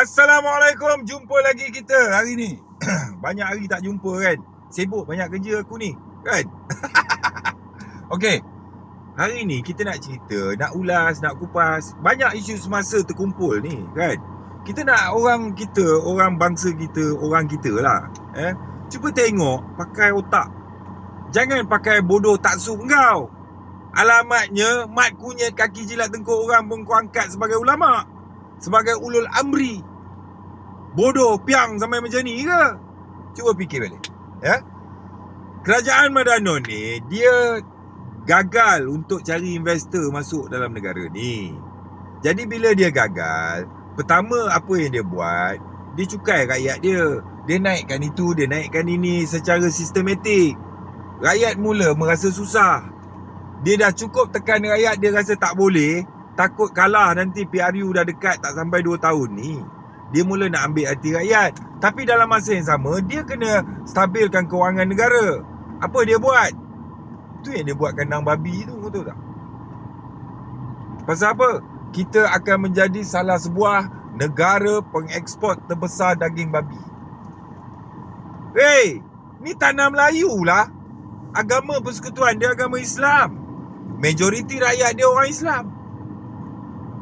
Assalamualaikum, jumpa lagi kita hari ni. banyak hari tak jumpa kan. Sibuk banyak kerja aku ni, kan? Okey. Hari ni kita nak cerita, nak ulas, nak kupas banyak isu semasa terkumpul ni, kan? Kita nak orang kita, orang bangsa kita, orang kita lah. Eh, cuba tengok pakai otak. Jangan pakai bodoh tak su kau. Alamatnya mat kunyit kaki jilat tengkuk orang pun kau angkat sebagai ulama sebagai ulul amri bodoh piang sampai macam ni ke? Cuba fikir balik. Ya? Kerajaan Madanon ni dia gagal untuk cari investor masuk dalam negara ni. Jadi bila dia gagal pertama apa yang dia buat? Dia cukai rakyat dia. Dia naikkan itu dia naikkan ini secara sistematik. Rakyat mula merasa susah. Dia dah cukup tekan rakyat dia rasa tak boleh. Takut kalah nanti PRU dah dekat tak sampai 2 tahun ni dia mula nak ambil hati rakyat. Tapi dalam masa yang sama dia kena stabilkan kewangan negara. Apa dia buat? Tu yang dia buat kandang babi tu betul tak? Pasal apa? Kita akan menjadi salah sebuah negara pengeksport terbesar daging babi. Hey, ni tanah Melayu lah. Agama persekutuan dia agama Islam. Majoriti rakyat dia orang Islam.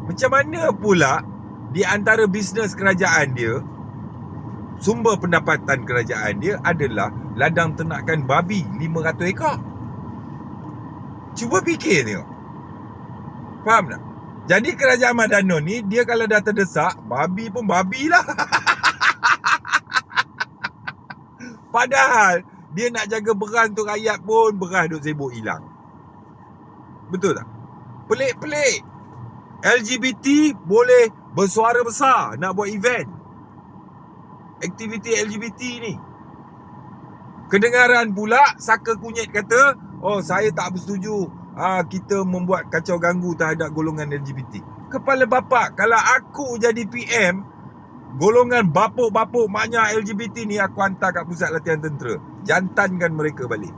Macam mana pula di antara bisnes kerajaan dia sumber pendapatan kerajaan dia adalah ladang ternakan babi 500 ekor. Cuba fikir tengok. Faham tak? Jadi kerajaan Madanon ni dia kalau dah terdesak, babi pun babi lah. Padahal dia nak jaga beras untuk rakyat pun beras duk sibuk hilang. Betul tak? Pelik-pelik. LGBT boleh bersuara besar nak buat event. Aktiviti LGBT ni. Kedengaran pula Saka Kunyit kata, "Oh, saya tak bersetuju ah kita membuat kacau ganggu terhadap golongan LGBT." Kepala bapa, kalau aku jadi PM, golongan bapuk-bapuk maknya LGBT ni aku hantar kat pusat latihan tentera. Jantankan mereka balik.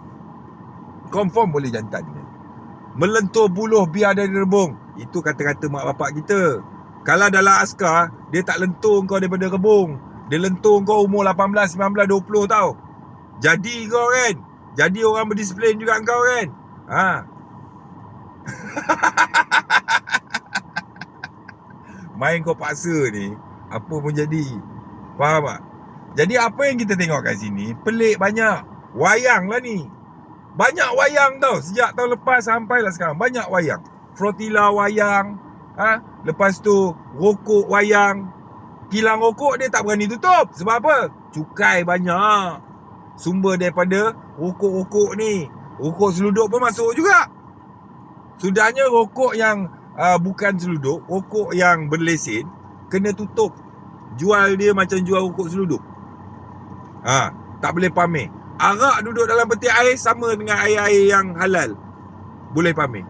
Confirm boleh jantankan. Melentur buluh biar dari rebung. Itu kata-kata mak bapak kita. Kalau dalam askar, dia tak lentur kau daripada rebung. Dia lentur kau umur 18, 19, 20 tau. Jadi kau kan. Jadi orang berdisiplin juga kau kan. Ha. Main kau paksa ni, apa pun jadi. Faham tak? Jadi apa yang kita tengok kat sini, pelik banyak. Wayang lah ni. Banyak wayang tau. Sejak tahun lepas sampailah sekarang. Banyak wayang. Frotila wayang. Ha? Lepas tu, rokok wayang. Kilang rokok dia tak berani tutup. Sebab apa? Cukai banyak. Sumber daripada rokok-rokok ni. Rokok seluduk pun masuk juga. Sudahnya rokok yang uh, bukan seluduk, rokok yang berlesen, kena tutup. Jual dia macam jual rokok seluduk. Ha, tak boleh pamer. Arak duduk dalam peti air sama dengan air-air yang halal. Boleh pamer.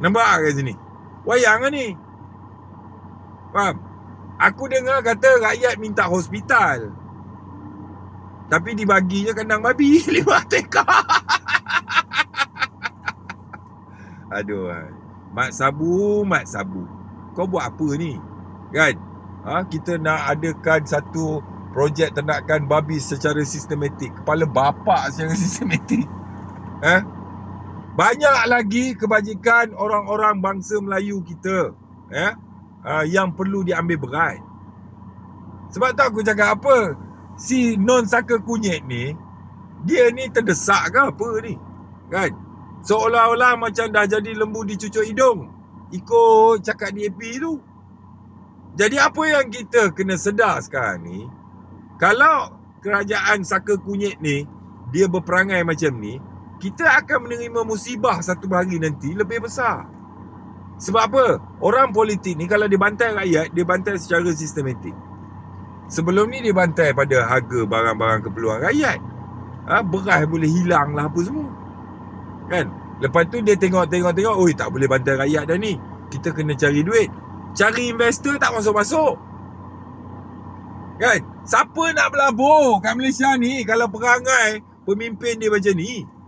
Nampak kat sini? Wayang lah ni. Faham? Aku dengar kata rakyat minta hospital. Tapi dibaginya kandang babi lima teka. Aduh. Mat Sabu, Mat Sabu. Kau buat apa ni? Kan? Ha, kita nak adakan satu projek ternakan babi secara sistematik. Kepala bapak secara sistematik. Ha? Banyak lagi kebajikan orang-orang bangsa Melayu kita ya, uh, yang perlu diambil berat. Sebab tu aku cakap apa? Si non saka kunyit ni, dia ni terdesak ke apa ni? Kan? Seolah-olah macam dah jadi lembu dicucuk hidung. Ikut cakap DAP tu. Jadi apa yang kita kena sedar sekarang ni, kalau kerajaan saka kunyit ni, dia berperangai macam ni, kita akan menerima musibah satu hari nanti lebih besar. Sebab apa? Orang politik ni kalau dia bantai rakyat, dia bantai secara sistematik. Sebelum ni dia bantai pada harga barang-barang keperluan rakyat. Ha, beras boleh hilang lah apa semua. Kan? Lepas tu dia tengok-tengok-tengok, oi tak boleh bantai rakyat dah ni. Kita kena cari duit. Cari investor tak masuk-masuk. Kan? Siapa nak berlabuh kat Malaysia ni kalau perangai pemimpin dia macam ni?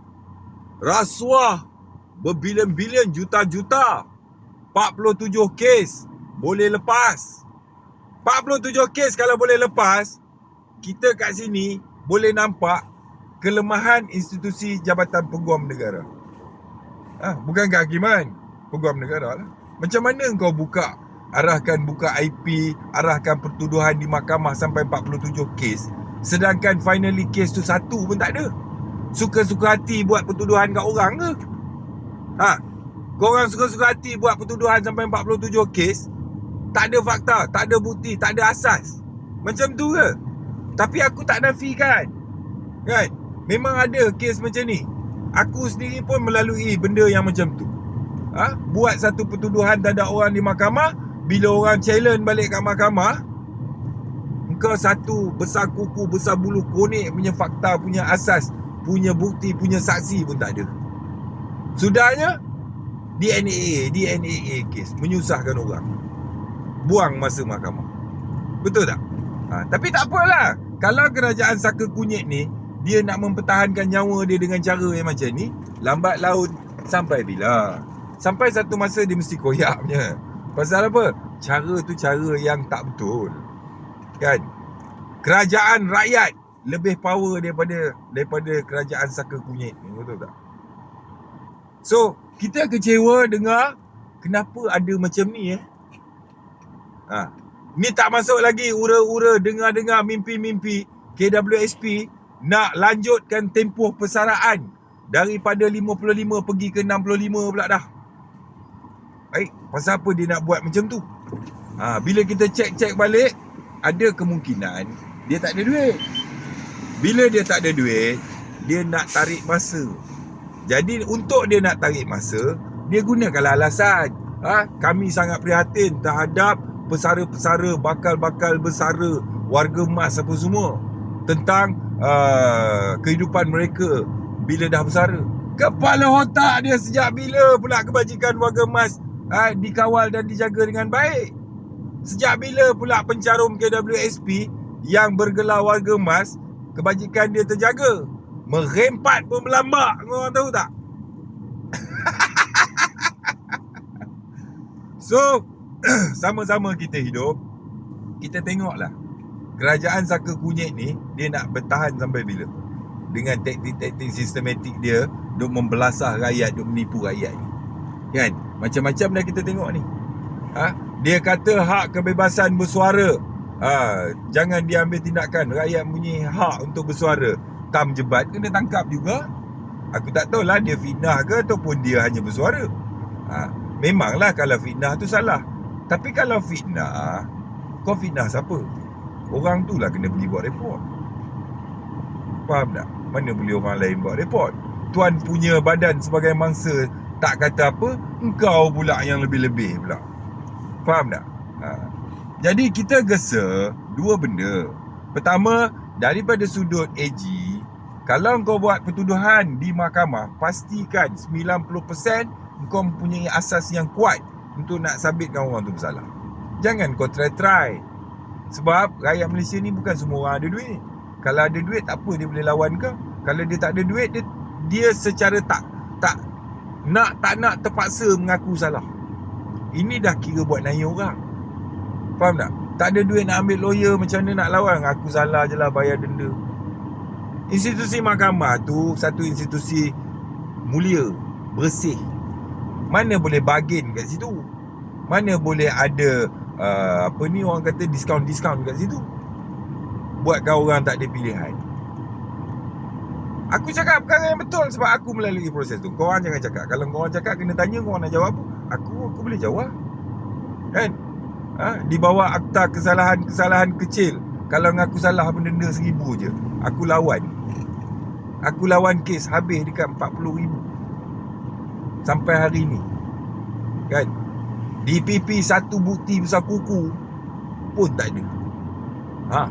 Rasuah berbilion-bilion juta-juta. 47 kes boleh lepas. 47 kes kalau boleh lepas, kita kat sini boleh nampak kelemahan institusi Jabatan Peguam Negara. Ah, bukan kehakiman, Peguam Negara lah. Macam mana kau buka arahkan buka IP, arahkan pertuduhan di mahkamah sampai 47 kes, sedangkan finally kes tu satu pun tak ada. Suka-suka hati buat pertuduhan kat orang ke? Ha? Kau orang suka-suka hati buat pertuduhan sampai 47 kes, tak ada fakta, tak ada bukti, tak ada asas. Macam tu ke? Tapi aku tak nafikan. Kan? Memang ada kes macam ni. Aku sendiri pun melalui benda yang macam tu. Ha? Buat satu pertuduhan tak ada orang di mahkamah, bila orang challenge balik kat mahkamah, engkau satu besar kuku, besar bulu konek punya fakta, punya asas, punya bukti, punya saksi pun tak ada. Sudahnya, DNA, DNA kes menyusahkan orang buang masa mahkamah. Betul tak? Ha, tapi tak apalah. Kalau kerajaan saka kunyit ni, dia nak mempertahankan nyawa dia dengan cara yang macam ni, lambat laun sampai bila? Sampai satu masa dia mesti koyak punya. Pasal apa? Cara tu cara yang tak betul. Kan? Kerajaan rakyat lebih power daripada daripada kerajaan saka kunyit. Betul tak? So, kita kecewa dengar kenapa ada macam ni eh? Ha. Ni tak masuk lagi ura-ura dengar-dengar mimpi-mimpi KWSP nak lanjutkan tempoh persaraan daripada 55 pergi ke 65 pula dah. Baik, pasal apa dia nak buat macam tu? Ha, bila kita cek-cek balik, ada kemungkinan dia tak ada duit. Bila dia tak ada duit, dia nak tarik masa. Jadi untuk dia nak tarik masa, dia gunakan alasan. Ha, kami sangat prihatin terhadap pesara-pesara bakal-bakal bersara warga emas apa semua tentang uh, kehidupan mereka bila dah bersara. Kepala otak dia sejak bila pula kebajikan warga emas uh, dikawal dan dijaga dengan baik? Sejak bila pula pencarum KWSP yang bergelar warga emas kebajikan dia terjaga? Merempat pun melambak, kau orang tahu tak? so, sama-sama kita hidup. Kita tengoklah. Kerajaan saka kunyit ni dia nak bertahan sampai bila? Dengan taktik-taktik sistematik dia duk membelasah rakyat duk menipu rakyat kan? Macam-macam dah kita tengok ni. Ha? Dia kata hak kebebasan bersuara ha jangan diambil tindakan rakyat punya hak untuk bersuara tam jebat kena tangkap juga aku tak tahulah dia fitnah ke ataupun dia hanya bersuara ha memanglah kalau fitnah tu salah tapi kalau fitnah Kau fitnah siapa? Orang tu lah kena pergi buat report Faham tak? Mana boleh orang lain buat report Tuan punya badan sebagai mangsa Tak kata apa Engkau pula yang lebih-lebih pula Faham tak? Ha. Jadi kita gesa Dua benda Pertama Daripada sudut AG Kalau kau buat pertuduhan di mahkamah Pastikan 90% Kau mempunyai asas yang kuat untuk nak sabitkan orang tu bersalah. Jangan kau try-try. Sebab rakyat Malaysia ni bukan semua orang ada duit. Kalau ada duit tak apa dia boleh lawan kau. Kalau dia tak ada duit dia dia secara tak tak nak tak nak terpaksa mengaku salah. Ini dah kira buat naya orang. Faham tak? Tak ada duit nak ambil lawyer macam mana nak lawan? Aku salah je lah bayar denda. Institusi mahkamah tu Satu institusi mulia Bersih. Mana boleh bargain kat situ? Mana boleh ada uh, apa ni orang kata diskaun-diskaun kat situ? Buatkan orang tak ada pilihan. Aku cakap perkara yang betul sebab aku melalui proses tu. Kau orang jangan cakap. Kalau kau orang cakap kena tanya kau orang nak jawab aku aku boleh jawab. Kan ha? di bawah akta kesalahan-kesalahan kecil. Kalau aku salah benda seribu je. Aku lawan. Aku lawan kes habis dekat 40 ribu. Sampai hari ni. Kan? DPP satu bukti besar kuku pun tak ada. Ha?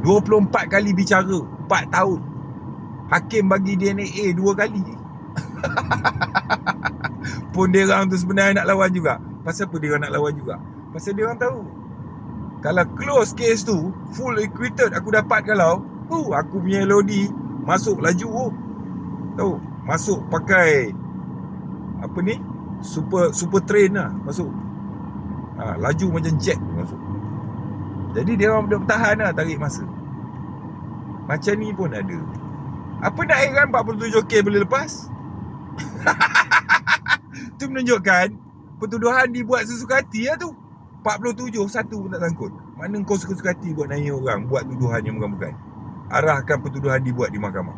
24 kali bicara 4 tahun. Hakim bagi DNA dua kali. Pun dia orang tu sebenarnya nak lawan juga. Pasal apa dia orang nak lawan juga pasal dia orang tahu kalau close case tu full acquitted aku dapat kalau uh, aku punya LOD masuk laju oh. tahu masuk pakai apa ni super super train lah masuk ha, laju macam jet masuk Jadi dia orang duduk bertahan lah tarik masa. Macam ni pun ada. Apa nak heran 47K boleh lepas? tu menunjukkan pertuduhan dibuat sesuka hati lah tu. 47 satu pun tak sangkut. Mana kau suka-suka hati buat nanya orang buat tuduhan yang bukan-bukan. Arahkan pertuduhan dibuat di mahkamah.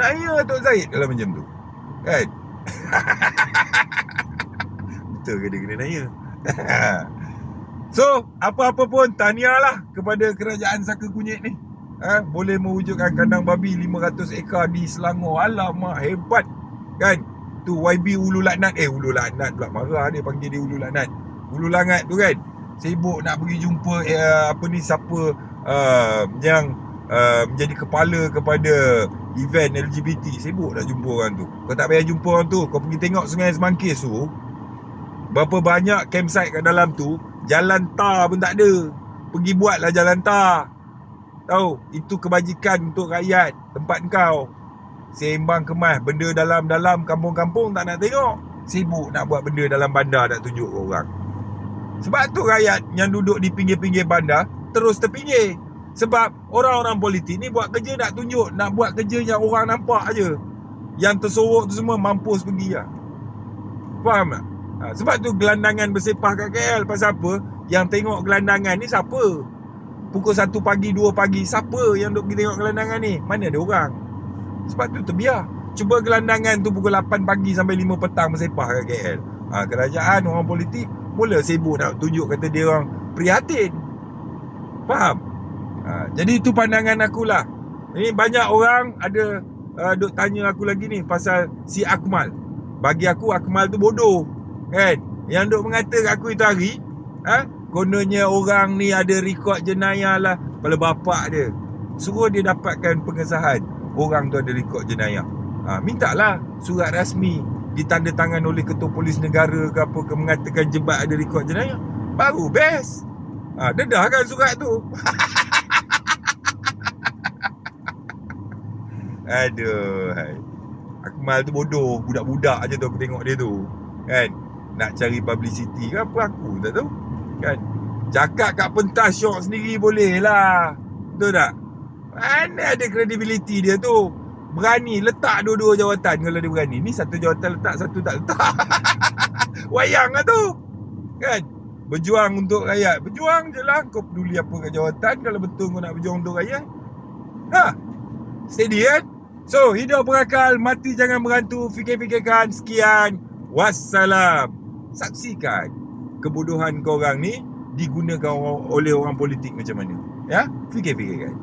Nanya Tok Zaid kalau macam tu. Kan? Betul ke dia kena nanya? so, apa-apa pun tahniah lah kepada kerajaan Saka Kunyit ni. Ha? Boleh mewujudkan kandang babi 500 ekar di Selangor. Alamak, hebat. Kan? Tu YB Ulu Laknat. Eh, Ulu Laknat pula marah dia panggil dia Ulu Laknat. Ulu Langat tu kan. Sibuk nak pergi jumpa eh, apa ni siapa uh, yang uh, menjadi kepala kepada event LGBT. Sibuk nak jumpa orang tu. Kau tak payah jumpa orang tu. Kau pergi tengok Sungai Semangkis tu. Berapa banyak campsite kat dalam tu. Jalan tar pun tak ada. Pergi buatlah jalan tar. Tahu, itu kebajikan untuk rakyat tempat kau. Sembang kemas benda dalam-dalam kampung-kampung tak nak tengok. Sibuk nak buat benda dalam bandar nak tunjuk orang. Sebab tu rakyat yang duduk di pinggir-pinggir bandar terus terpinggir. Sebab orang-orang politik ni buat kerja nak tunjuk, nak buat kerja yang orang nampak aja. Yang tersorok tu semua mampus pergi lah. Faham tak? Ha, sebab tu gelandangan bersepah kat KL pasal apa? Yang tengok gelandangan ni siapa? Pukul 1 pagi, 2 pagi, siapa yang duk pergi tengok gelandangan ni? Mana ada orang? Sebab tu terbiar. Cuba gelandangan tu pukul 8 pagi sampai 5 petang bersepah kat KL. Ha, kerajaan, orang politik mula sibuk nak tunjuk kata dia orang prihatin. Faham? Ha, jadi itu pandangan aku lah. Ini banyak orang ada uh, duk tanya aku lagi ni pasal si Akmal. Bagi aku Akmal tu bodoh. Kan? Yang duk mengata kat aku itu hari, ha? kononnya orang ni ada rekod jenayah lah. Kepala bapak dia. Suruh dia dapatkan pengesahan. Orang tu ada rekod jenayah. Ha, mintalah surat rasmi ditandatangan oleh ketua polis negara ke apa ke mengatakan jebat ada rekod jenayah baru best. Ha, dedah kan surat tu. Aduh hai. Akmal tu bodoh budak-budak aja tu aku tengok dia tu kan? Nak cari publicity ke apa aku tak tahu kan? Cakap kat pentas syok sendiri boleh lah. Betul tak? Mana ada credibility dia tu Berani letak dua-dua jawatan kalau dia berani. Ni satu jawatan letak, satu tak letak. Wayang lah tu. Kan? Berjuang untuk rakyat. Berjuang je lah. Kau peduli apa kat jawatan kalau betul kau nak berjuang untuk rakyat. Ha? Steady kan? So, hidup berakal, mati jangan berantu, fikir-fikirkan. Sekian. Wassalam. Saksikan kebodohan korang ni digunakan oleh orang politik macam mana. Ya? Fikir-fikirkan.